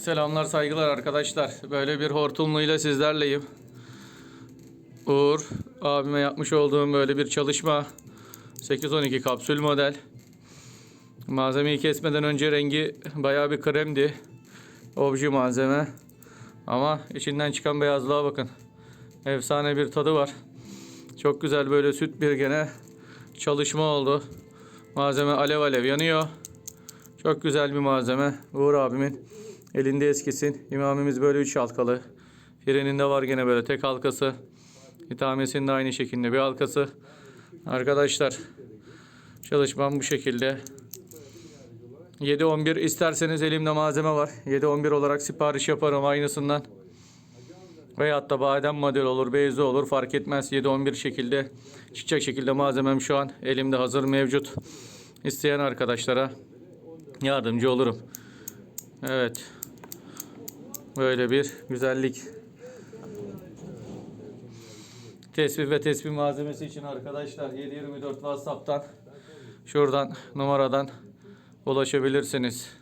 Selamlar saygılar arkadaşlar. Böyle bir hortumluyla sizlerleyim. Uğur abime yapmış olduğum böyle bir çalışma. 812 kapsül model. Malzemeyi kesmeden önce rengi bayağı bir kremdi. Obje malzeme. Ama içinden çıkan beyazlığa bakın. Efsane bir tadı var. Çok güzel böyle süt bir gene çalışma oldu. Malzeme alev alev yanıyor. Çok güzel bir malzeme. Uğur abimin elinde eskisin. İmamimiz böyle üç halkalı. Freninde var gene böyle tek halkası. İtamesinde aynı şekilde bir halkası. Arkadaşlar çalışmam bu şekilde. 7-11 isterseniz elimde malzeme var. 7-11 olarak sipariş yaparım aynısından. Veyahut da badem model olur, beyzi olur fark etmez. 7-11 şekilde çıkacak şekilde malzemem şu an elimde hazır mevcut. İsteyen arkadaşlara yardımcı olurum. Evet. Böyle bir güzellik. Tespih ve tespih malzemesi için arkadaşlar 724 WhatsApp'tan şuradan numaradan ulaşabilirsiniz.